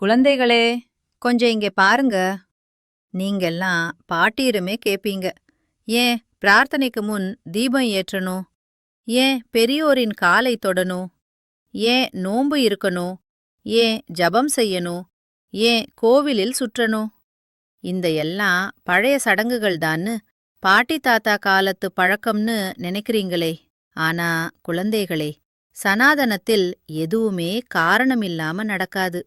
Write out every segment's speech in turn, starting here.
குழந்தைகளே கொஞ்சம் இங்கே பாருங்க. நீங்கெல்லாம் பாட்டீருமே கேப்பீங்க. ஏன் பிரார்த்தனைக்கு முன் தீபம் ஏற்றணும்? ஏன் பெரியோரின் காலை தொடணும்? ஏன் நோன்பு இருக்கணும்? ஏன் ஜபம் செய்யணும்? ஏன் கோவிலில் சுற்றணும்? இந்த எல்லாம் பழைய சடங்குகள் தான்னு பாட்டி தாத்தா காலத்து பழக்கம்னு நினைக்கிறீங்களே. ஆனா குழந்தைகளே சனாதனத்தில் எதுவுமே காரணமில்லாம நடக்காது.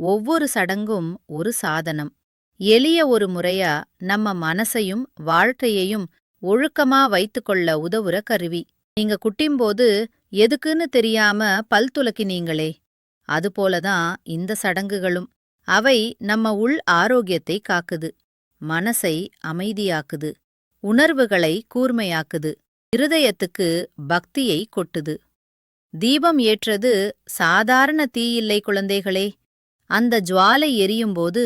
ஒவ்வொரு சடங்கும் ஒரு சாதனம். எளிய ஒரு முறையா நம்ம மனசையும் வாழ்க்கையையும் ஒழுக்கமா வைத்துக்கொள்ள உதவுற கருவி. நீங்க குட்டிம்போது எதுக்குன்னு தெரியாம பல் துலக்கினீங்களே. அதுபோலதான் இந்த சடங்குகளும். அவை நம்ம உள் ஆரோக்கியத்தை காக்குது. மனசை அமைதியாக்குது. உணர்வுகளை கூர்மையாக்குது. இருதயத்துக்கு பக்தியை கொட்டுது. தீபம் ஏற்றது சாதாரண தீயில்லை குழந்தைகளே. அந்த ஜுவாலை எரியும்போது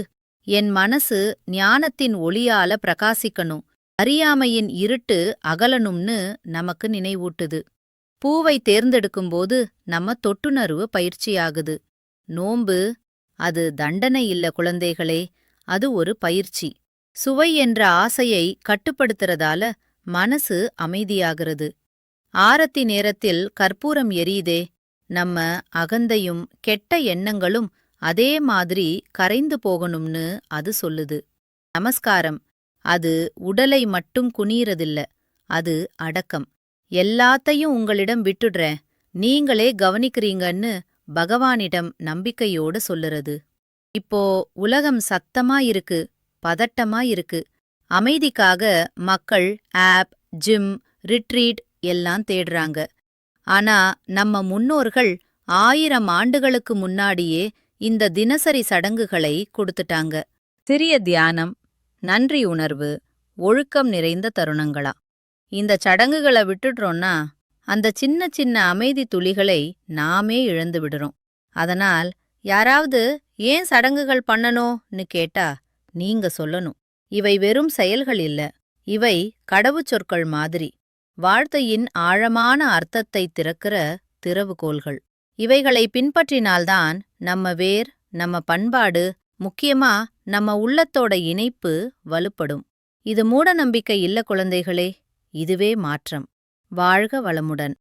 என் மனசு ஞானத்தின் ஒளியால பிரகாசிக்கணும். அறியாமையின் இருட்டு அகலணும்னு நமக்கு நினைவூட்டுது. பூவை தேர்ந்தெடுக்கும்போது நம்ம தொட்டுணர்வு பயிற்சியாகுது. நோன்பு அது தண்டனை இல்ல குழந்தைகளே அது ஒரு பயிற்சி. சுவை என்ற ஆசையை கட்டுப்படுத்துறதால மனசு அமைதியாகிறது. ஆரத்தி நேரத்தில் கற்பூரம் எரியுதே நம்ம அகந்தையும் கெட்ட எண்ணங்களும் அதே மாதிரி கரைந்து போகணும்னு அது சொல்லுது. நமஸ்காரம். அது உடலை மட்டும் குனியறதில்ல. அது அடக்கம். எல்லாத்தையும் உங்களிடம் விட்டுடுறேன். நீங்களே கவனிக்கிறீங்கன்னு பகவானிடம் நம்பிக்கையோட சொல்லுறது. இப்போ உலகம் சத்தமா இருக்கு பதட்டமா இருக்கு. அமைதிக்காக மக்கள் ஆப் ஜிம் ரிட்ரீட் எல்லாம் தேடுறாங்க. ஆனா நம்ம முன்னோர்கள் ஆயிரம் ஆண்டுகளுக்கு முன்னாடியே இந்த தினசரி சடங்குகளை கொடுத்துட்டாங்க. சிறிய தியானம் நன்றி உணர்வு ஒழுக்கம் நிறைந்த தருணங்களா? இந்த சடங்குகளை விட்டுடுறோம்னா அந்த சின்ன சின்ன அமைதி துளிகளை நாமே இழந்து விடுறோம். அதனால் யாராவது ஏன் சடங்குகள் பண்ணணும்னு கேட்டா நீங்க சொல்லணும். இவை வெறும் செயல்கள் இல்ல. இவை கடவுச்சொற்கள் மாதிரி வாழ்த்தையின் ஆழமான அர்த்தத்தை திறக்கிற திறவுகோல்கள் இவைகளை பின்பற்றினால்தான் நம்ம வேர் நம்ம பண்பாடு முக்கியமா நம்ம உள்ளத்தோட இணைப்பு வலுப்படும். இது மூட நம்பிக்கை இல்ல குழந்தைகளே இதுவே மாற்றம். வாழ்க வளமுடன்.